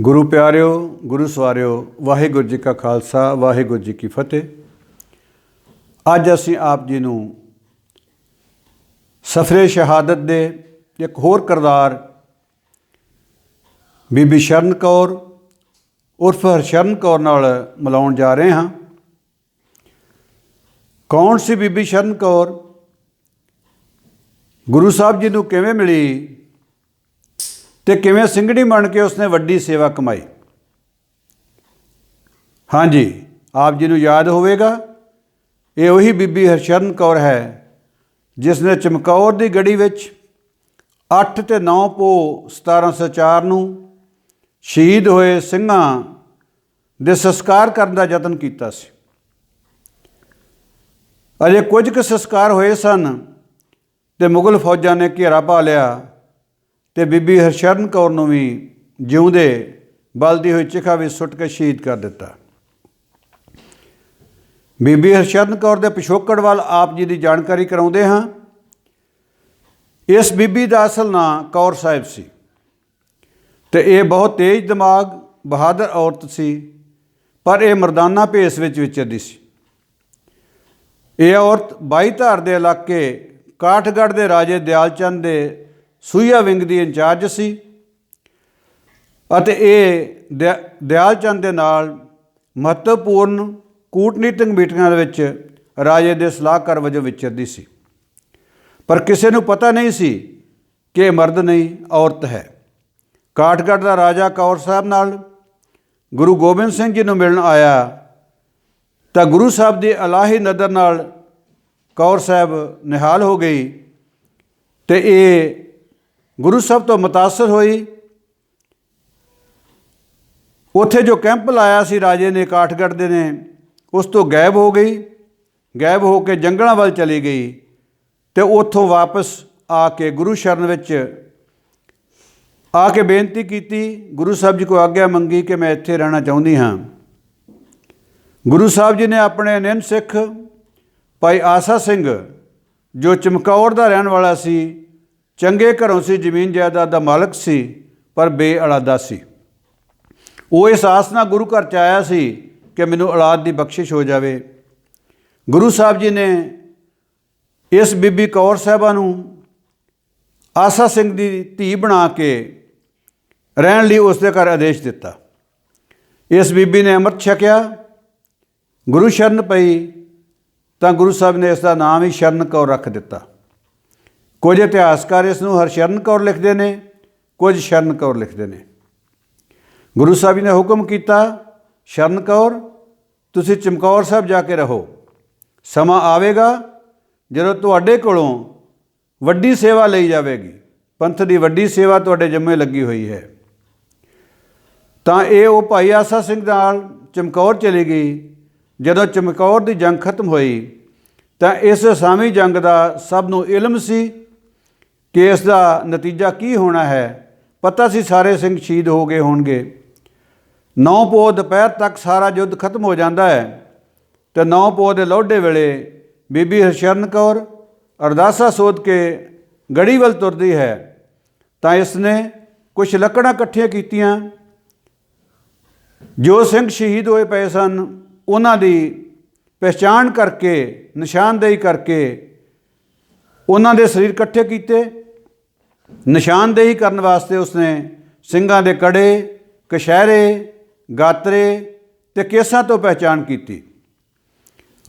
ਗੁਰੂ ਪਿਆਰਿਓ, ਗੁਰੂ ਸਵਾਰਿਓ, ਵਾਹਿਗੁਰੂ ਜੀ ਕਾ ਖਾਲਸਾ, ਵਾਹਿਗੁਰੂ ਜੀ ਕੀ ਫਤਿਹ। ਅੱਜ ਅਸੀਂ ਆਪ ਜੀ ਨੂੰ ਸਫਰੇ ਸ਼ਹਾਦਤ ਦੇ ਇੱਕ ਹੋਰ ਕਰਦਾਰ, ਬੀਬੀ ਸ਼ਰਨ ਕੌਰ, ਉਰਫ ਹਰਸ਼ਰਨ ਕੌਰ ਨਾਲ ਮਿਲਾਉਣ ਜਾ ਰਹੇ ਹਾਂ। ਕੌਣ ਸੀ ਬੀਬੀ ਸ਼ਰਨ ਕੌਰ? ਗੁਰੂ ਸਾਹਿਬ ਜੀ ਨੂੰ ਕਿਵੇਂ ਮਿਲੀ? ਤੇ ਕਿਵੇਂ ਸਿੰਘਣੀ ਬਣ ਕੇ ਉਸਨੇ ਵੱਡੀ ਸੇਵਾ ਕਮਾਈ? ਹਾਂਜੀ, ਆਪ ਜੀ ਨੂੰ ਯਾਦ ਹੋਵੇਗਾ, ਇਹ ਉਹੀ ਬੀਬੀ ਹਰਸ਼ਰਨ ਕੌਰ ਹੈ ਜਿਸ ਨੇ ਚਮਕੌਰ ਦੀ ਗੜੀ ਵਿੱਚ 8 ਤੇ 9 ਪੋ 1704 ਨੂੰ ਸ਼ਹੀਦ ਹੋਏ ਸਿੰਘਾਂ ਦੇ ਸੰਸਕਾਰ ਕਰਨ ਦਾ ਯਤਨ ਕੀਤਾ ਸੀ। ਅਜੇ ਕੁਝ ਕੁ ਸੰਸਕਾਰ ਹੋਏ ਸਨ ਤੇ ਮੁਗਲ ਫੌਜਾਂ ਨੇ ਘੇਰਾ ਪਾ ਲਿਆ ਤੇ ਬੀਬੀ ਹਰਸ਼ਰਨ ਕੌਰ ਨੂੰ ਵੀ ਜਿਉਂਦੇ ਬਲਦੀ ਹੋਈ ਚਿਖਾ ਵਿੱਚ ਸੁੱਟ ਕੇ ਸ਼ਹੀਦ ਕਰ ਦਿੱਤਾ। ਬੀਬੀ ਹਰਸ਼ਰਨ ਕੌਰ ਦੇ ਪਿਛੋਕੜ ਵੱਲ ਆਪ ਜੀ ਦੀ ਜਾਣਕਾਰੀ ਕਰਾਉਂਦੇ ਹਾਂ। ਇਸ ਬੀਬੀ ਦਾ ਅਸਲ ਨਾਂ ਕੌਰ ਸਾਹਿਬ ਸੀ। ਤੇ ਇਹ ਬਹੁਤ ਤੇਜ਼ ਦਿਮਾਗ, ਬਹਾਦਰ ਔਰਤ ਸੀ, ਪਰ ਇਹ ਮਰਦਾਨਾ ਭੇਸ ਵਿੱਚ ਵਿਚਰਦੀ ਸੀ। ਇਹ ਔਰਤ ਬਾਈ ਧਾਰ ਦੇ ਇਲਾਕੇ ਕਾਠਗੜ੍ਹ ਦੇ ਰਾਜੇ ਦਿਆਲਚੰਦ ਦੇ ਸੂਈਆ ਵਿੰਗ ਦੀ ਇੰਚਾਰਜ ਸੀ ਅਤੇ ਇਹ ਦਿਆ- ਦਿਆਲਚੰਦ ਦੇ ਨਾਲ ਮਹੱਤਵਪੂਰਨ ਕੂਟਨੀਤਿਕ ਮੀਟਿੰਗਾਂ ਦੇ ਵਿੱਚ ਰਾਜੇ ਦੇ ਸਲਾਹਕਾਰ ਵਜੋਂ ਵਿਚਰਦੀ ਸੀ। ਪਰ ਕਿਸੇ ਨੂੰ ਪਤਾ ਨਹੀਂ ਸੀ ਕਿ ਇਹ ਮਰਦ ਨਹੀਂ, ਔਰਤ ਹੈ। ਕਾਠਗੜ੍ਹ ਦਾ ਰਾਜਾ ਕੌਰ ਸਾਹਿਬ ਨਾਲ ਗੁਰੂ ਗੋਬਿੰਦ ਸਿੰਘ ਜੀ ਨੂੰ ਮਿਲਣ ਆਇਆ ਤਾਂ ਗੁਰੂ ਸਾਹਿਬ ਦੀ ਅਲਾਹੀ ਨਦਰ ਨਾਲ ਕੌਰ ਸਾਹਿਬ ਨਿਹਾਲ ਹੋ ਗਈ ਤੇ ਇਹ ਗੁਰੂ ਸਾਹਿਬ ਤੋਂ متاثر ਹੋਈ ਉੱਥੇ ਜੋ ਕੈਂਪ ਲਾਇਆ ਸੀ ਰਾਜੇ ਨੇ ਕਾਠਗੜ੍ਹ ਦੇ ਨੇ ਉਸ ਤੋਂ ਗਾਇਬ ਹੋ ਗਈ ਗਾਇਬ ਹੋ ਕੇ ਜੰਗਲਾਂ ਵੱਲ ਚਲੀ ਗਈ ਤੇ ਉੱਥੋਂ ਵਾਪਸ ਆ ਕੇ ਗੁਰੂ ਸ਼ਰਨ ਵਿੱਚ ਆ ਕੇ ਬੇਨਤੀ ਕੀਤੀ ਗੁਰੂ ਸਾਹਿਬ ਜੀ ਕੋ ਆਗਿਆ ਮੰਗੀ ਕਿ ਮੈਂ ਇੱਥੇ ਰਹਿਣਾ ਚਾਹੁੰਦੀ ਹਾਂ ਗੁਰੂ ਸਾਹਿਬ ਜੀ ਨੇ ਆਪਣੇ ਨਿੰਨ ਸਿੱਖ ਭਾਈ ਆਸਾ ਸਿੰਘ ਜੋ ਚਮਕੌਰ ਦਾ ਰਹਿਣ ਵਾਲਾ ਸੀ ਚੰਗੇ ਘਰੋਂ ਸੀ, ਜ਼ਮੀਨ ਜਾਇਦਾਦ ਦਾ ਮਾਲਕ ਸੀ, ਪਰ ਬੇਅਲਾਦਾ ਸੀ। ਉਹ ਇਸ ਆਸ ਨਾਲ ਗੁਰੂ ਘਰ ਚ ਆਇਆ ਸੀ ਕਿ ਮੈਨੂੰ ਔਲਾਦ ਦੀ ਬਖਸ਼ਿਸ਼ ਹੋ ਜਾਵੇ। ਗੁਰੂ ਸਾਹਿਬ ਜੀ ਨੇ ਇਸ ਬੀਬੀ ਕੌਰ ਸਾਹਿਬਾ ਨੂੰ ਆਸਾ ਸਿੰਘ ਦੀ ਧੀ ਬਣਾ ਕੇ ਰਹਿਣ ਲਈ ਉਸ ਦੇ ਘਰ ਆਦੇਸ਼ ਦਿੱਤਾ। ਇਸ ਬੀਬੀ ਨੇ ਅੰਮ੍ਰਿਤ ਛਕਿਆ, ਗੁਰੂ ਸ਼ਰਨ ਪਈ ਤਾਂ ਗੁਰੂ ਸਾਹਿਬ ਨੇ ਇਸ ਦਾ ਨਾਮ ਹੀ ਸ਼ਰਨ ਕੌਰ ਰੱਖ ਦਿੱਤਾ। ਕੁਝ ਇਤਿਹਾਸਕਾਰ ਇਸ ਨੂੰ ਹਰਸ਼ਰਨ ਕੌਰ ਲਿਖਦੇ ਨੇ, ਕੁਝ ਸ਼ਰਨ ਕੌਰ ਲਿਖਦੇ ਨੇ। ਗੁਰੂ ਸਾਹਿਬ ਜੀ ਨੇ ਹੁਕਮ ਕੀਤਾ, ਸ਼ਰਨ ਕੌਰ, ਤੁਸੀਂ ਚਮਕੌਰ ਸਾਹਿਬ ਜਾ ਕੇ ਰਹੋ। ਸਮਾਂ ਆਵੇਗਾ ਜਦੋਂ ਤੁਹਾਡੇ ਕੋਲੋਂ ਵੱਡੀ ਸੇਵਾ ਲਈ ਜਾਵੇਗੀ। ਪੰਥ ਦੀ ਵੱਡੀ ਸੇਵਾ ਤੁਹਾਡੇ ਜੰਮੇ ਲੱਗੀ ਹੋਈ ਹੈ। ਤਾਂ ਇਹ ਉਹ ਭਾਈ ਆਸਾ ਸਿੰਘ ਨਾਲ ਚਮਕੌਰ ਚਲੀ ਗਈ। ਜਦੋਂ ਚਮਕੌਰ ਦੀ ਜੰਗ ਖਤਮ ਹੋਈ, ਤਾਂ ਇਸ ਸਾਮੀ ਜੰਗ ਦਾ ਸਭ ਨੂੰ ਇਲਮ ਸੀ। ਕਿ ਇਸ ਦਾ ਨਤੀਜਾ ਕੀ ਹੋਣਾ ਹੈ? ਪਤਾ ਸੀ ਸਾਰੇ ਸਿੰਘ ਸ਼ਹੀਦ ਹੋ ਗਏ ਹੋਣਗੇ। ਨੌ ਪੋ ਦੁਪਹਿਰ ਤੱਕ ਸਾਰਾ ਯੁੱਧ ਖਤਮ ਹੋ ਜਾਂਦਾ ਹੈ ਤੇ ਨੌ ਪੋ ਦੇ ਲੋਢੇ ਵੇਲੇ ਬੀਬੀ ਹਰਸ਼ਰਨ ਕੌਰ ਅਰਦਾਸਾ ਸੋਧ ਕੇ ਗੜੀ ਵੱਲ ਤੁਰਦੀ ਹੈ। ਤਾਂ ਇਸ ਨੇ ਕੁਝ ਲੱਕੜਾਂ ਇਕੱਠੀਆਂ ਕੀਤੀਆਂ। ਜੋ ਸਿੰਘ ਸ਼ਹੀਦ ਹੋਏ ਪਏ ਸਨ, ਉਹਨਾਂ ਦੀ ਪਛਾਣ ਕਰਕੇ, ਨਿਸ਼ਾਨਦੇਹੀ ਕਰਕੇ ਉਹਨਾਂ ਦੇ ਸਰੀਰ ਇਕੱਠੇ ਕੀਤੇ। ਨਿਸ਼ਾਨਦੇਹੀ ਕਰਨ ਵਾਸਤੇ ਉਸਨੇ ਸਿੰਘਾਂ ਦੇ ਕੜੇ, ਕਸ਼ਹਿਰੇ, ਗਾਤਰੇ ਤੇ ਕੇਸਾਂ ਤੋਂ ਪਹਿਚਾਣ ਕੀਤੀ।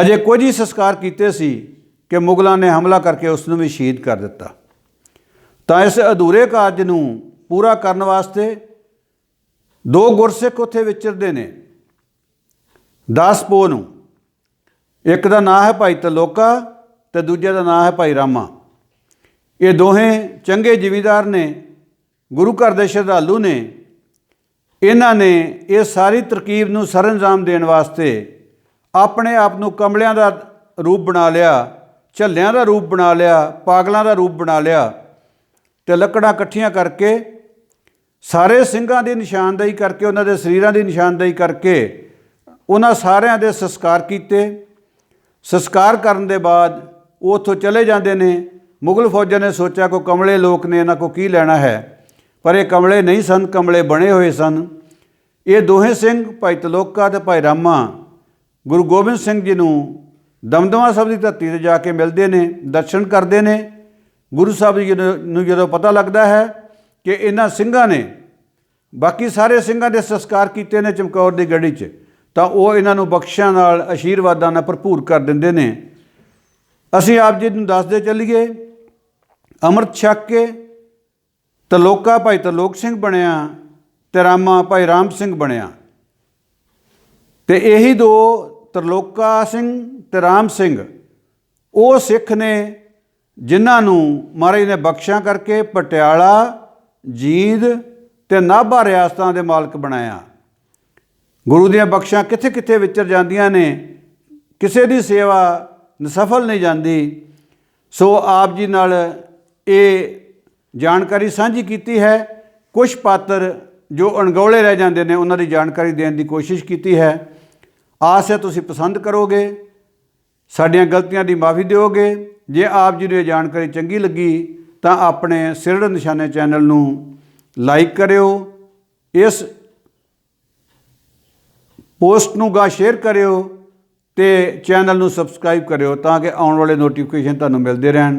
ਅਜੇ ਕੁਝ ਹੀ ਸੰਸਕਾਰ ਕੀਤੇ ਸੀ ਕਿ ਮੁਗਲਾਂ ਨੇ ਹਮਲਾ ਕਰਕੇ ਉਸ ਨੂੰ ਵੀ ਸ਼ਹੀਦ ਕਰ ਦਿੱਤਾ। ਤਾਂ ਇਸ ਅਧੂਰੇ ਕਾਰਜ ਨੂੰ ਪੂਰਾ ਕਰਨ ਵਾਸਤੇ ਦੋ ਗੁਰਸਿੱਖ ਉੱਥੇ ਵਿਚਰਦੇ ਨੇ। 10 ਪੋ ਨੂੰ, ਇੱਕ ਦਾ ਨਾਂ ਹੈ ਭਾਈ ਤਲੋਕਾ ਤੇ ਦੂਜੇ ਦਾ ਨਾਂ ਹੈ ਭਾਈ ਰਾਮਾ। ਇਹ ਦੋਹੇ ਚੰਗੇ ਜ਼ਿਮੀਦਾਰ ਨੇ, ਗੁਰੂ ਘਰ ਦੇ ਸ਼ਰਧਾਲੂ ਨੇ। ਇਹਨਾਂ ਨੇ ਇਹ ਸਾਰੀ ਤਰਕੀਬ ਨੂੰ ਸਰੰਜਾਮ ਦੇਣ ਵਾਸਤੇ ਆਪਣੇ ਆਪ ਨੂੰ ਕਮਲਿਆਂ ਦਾ ਰੂਪ ਬਣਾ ਲਿਆ, ਝੱਲਿਆਂ ਦਾ ਰੂਪ ਬਣਾ ਲਿਆ, ਪਾਗਲਾਂ ਦਾ ਰੂਪ ਬਣਾ ਲਿਆ ਤੇ ਲੱਕੜਾਂ ਇਕੱਠੀਆਂ ਕਰਕੇ, ਸਾਰੇ ਸਿੰਘਾਂ ਦੀ ਨਿਸ਼ਾਨਦੇਹੀ ਕਰਕੇ, ਉਹਨਾਂ ਦੇ ਸਰੀਰਾਂ ਦੀ ਨਿਸ਼ਾਨਦੇਹੀ ਕਰਕੇ ਉਹਨਾਂ ਸਾਰਿਆਂ ਦੇ ਸੰਸਕਾਰ ਕੀਤੇ। ਸੰਸਕਾਰ ਕਰਨ ਦੇ ਬਾਅਦ ਉਹ ਉੱਥੋਂ ਚਲੇ ਜਾਂਦੇ ਨੇ। ਮੁਗਲ ਫੌਜਾਂ ਨੇ ਸੋਚਿਆ ਕੋ ਕਮਲੇ ਲੋਕ ਨੇ, ਇਹਨਾਂ ਕੋ ਕੀ ਲੈਣਾ ਹੈ? ਪਰ ਇਹ ਕਮਲੇ ਨਹੀਂ ਸਨ, ਕਮਲੇ ਬਣੇ ਹੋਏ ਸਨ। ਇਹ ਦੋਹੇ ਸਿੰਘ, ਭਾਈ ਤਲੋਕਾ ਤੇ ਭਾਈ ਰਾਮਾ, ਗੁਰੂ ਗੋਬਿੰਦ ਸਿੰਘ ਜੀ ਨੂੰ ਦਮਦਮਾ ਸਾਹਿਬ ਦੀ ਧਰਤੀ ਤੇ ਜਾ ਕੇ ਮਿਲਦੇ ਨੇ, ਦਰਸ਼ਨ ਕਰਦੇ ਨੇ। ਗੁਰੂ ਸਾਹਿਬ ਜੀ ਨੂੰ ਨੂੰ ਜਦੋਂ ਪਤਾ ਲੱਗਦਾ ਹੈ ਕਿ ਇਹਨਾਂ ਸਿੰਘਾਂ ਨੇ, ਬਾਕੀ ਸਾਰੇ ਸਿੰਘਾਂ ਦੇ ਸੰਸਕਾਰ ਕੀਤੇ ਨੇ ਚਮਕੌਰ ਦੀ ਗੜੀ 'ਚ, ਤਾਂ ਉਹ ਇਹਨਾਂ ਨੂੰ ਬਖਸ਼ਾਂ ਨਾਲ, ਆਸ਼ੀਰਵਾਦਾਂ ਨਾਲ ਭਰਪੂਰ ਕਰ ਦਿੰਦੇ ਨੇ। ਅਸੀਂ ਆਪ ਜੀ ਨੂੰ ਦੱਸਦੇ ਚੱਲੀਏ ਅੰਮ੍ਰਿਤ ਛਕ ਕੇ ਤਲੋਕਾ ਭਾਈ ਤਲੋਕ ਸਿੰਘ ਬਣਿਆ ਤੇ ਰਾਮਾ ਭਾਈ ਰਾਮ ਸਿੰਘ ਬਣਿਆ। ਤੇ ਇਹੀ ਦੋ ਤਰਲੋਕਾ ਸਿੰਘ ਤੇ ਰਾਮ ਸਿੰਘ, ਉਹ ਸਿੱਖ ਨੇ ਜਿਨ੍ਹਾਂ ਨੂੰ ਮਹਾਰਾਜ ਨੇ ਬਖਸ਼ਿਆ ਕਰਕੇ ਪਟਿਆਲਾ, ਜੀਂਦ ਤੇ ਨਾਭਾ ਰਿਆਸਤਾਂ ਦੇ ਮਾਲਕ ਬਣਾਇਆ। ਗੁਰੂ ਦੀਆਂ ਬਖਸ਼ਾਂ ਕਿੱਥੇ ਕਿੱਥੇ ਵਿਚਰ ਜਾਂਦੀਆਂ ਨੇ, ਕਿਸੇ ਦੀ ਸੇਵਾ ਸਫਲ ਨਹੀਂ ਜਾਂਦੀ। ਸੋ ਆਪ ਜੀ ਨਾਲ ਇਹ ਜਾਣਕਾਰੀ ਸਾਂਝੀ ਕੀਤੀ ਹੈ। ਕੁਝ ਪਾਤਰ ਜੋ ਅਣਗੌਲੇ ਰਹਿ ਜਾਂਦੇ ਨੇ, ਉਹਨਾਂ ਦੀ ਜਾਣਕਾਰੀ ਦੇਣ ਦੀ ਕੋਸ਼ਿਸ਼ ਕੀਤੀ ਹੈ। ਆਸ ਹੈ ਤੁਸੀਂ ਪਸੰਦ ਕਰੋਗੇ। ਸਾਡੀਆਂ ਗਲਤੀਆਂ ਦੀ ਮਾਫੀ ਦਿਓਗੇ। ਜੇ ਆਪ ਜੀ ਨੂੰ ਇਹ ਜਾਣਕਾਰੀ ਚੰਗੀ ਲੱਗੀ, ਤਾਂ ਆਪਣੇ ਸਿਰੜ ਨਿਸ਼ਾਨੇ ਚੈਨਲ ਨੂੰ ਲਾਈਕ ਕਰਿਓ। ਇਸ ਪੋਸਟ ਨੂੰ ਗਾ ਸ਼ੇਅਰ ਕਰਿਓ ਤੇ ਚੈਨਲ ਨੂੰ ਸਬਸਕ੍ਰਾਈਬ ਕਰਿਓ ਤਾਂ ਕਿ ਆਉਣ ਵਾਲੇ ਨੋਟੀਫਿਕੇਸ਼ਨ ਤੁਹਾਨੂੰ ਮਿਲਦੇ ਰਹਿਣ।